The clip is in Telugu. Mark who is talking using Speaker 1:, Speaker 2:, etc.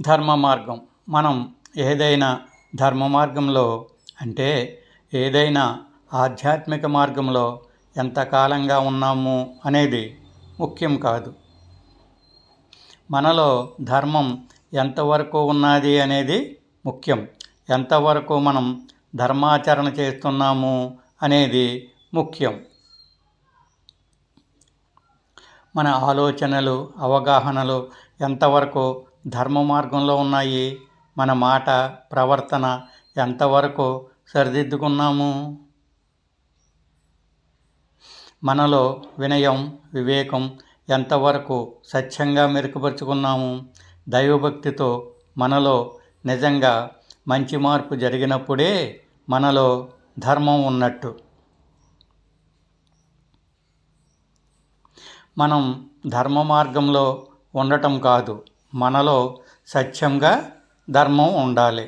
Speaker 1: ధర్మ మార్గం. మనం ఏదైనా ధర్మ మార్గంలో అంటే ఏదైనా ఆధ్యాత్మిక మార్గంలో ఎంతకాలంగా ఉన్నాము అనేది ముఖ్యం కాదు. మనలో ధర్మం ఎంతవరకు ఉన్నది అనేది ముఖ్యం. ఎంతవరకు మనం ధర్మాచరణ చేస్తున్నాము అనేది ముఖ్యం. మన ఆలోచనలు అవగాహనలు ఎంతవరకు ధర్మ మార్గంలో ఉన్నాయి. మన మాట ప్రవర్తన ఎంతవరకు సరిదిద్దుకున్నాము? మనలో వినయం వివేకం ఎంతవరకు సత్యంగా మెరుగుపరుచుకున్నాము? దైవభక్తితో మనలో నిజంగా మంచి మార్పు జరిగినప్పుడే మనలో ధర్మం ఉన్నట్టు. మనం ధర్మ మార్గంలో ఉండటం కాదు. మనలో సత్యంగా ధర్మం ఉండాలి.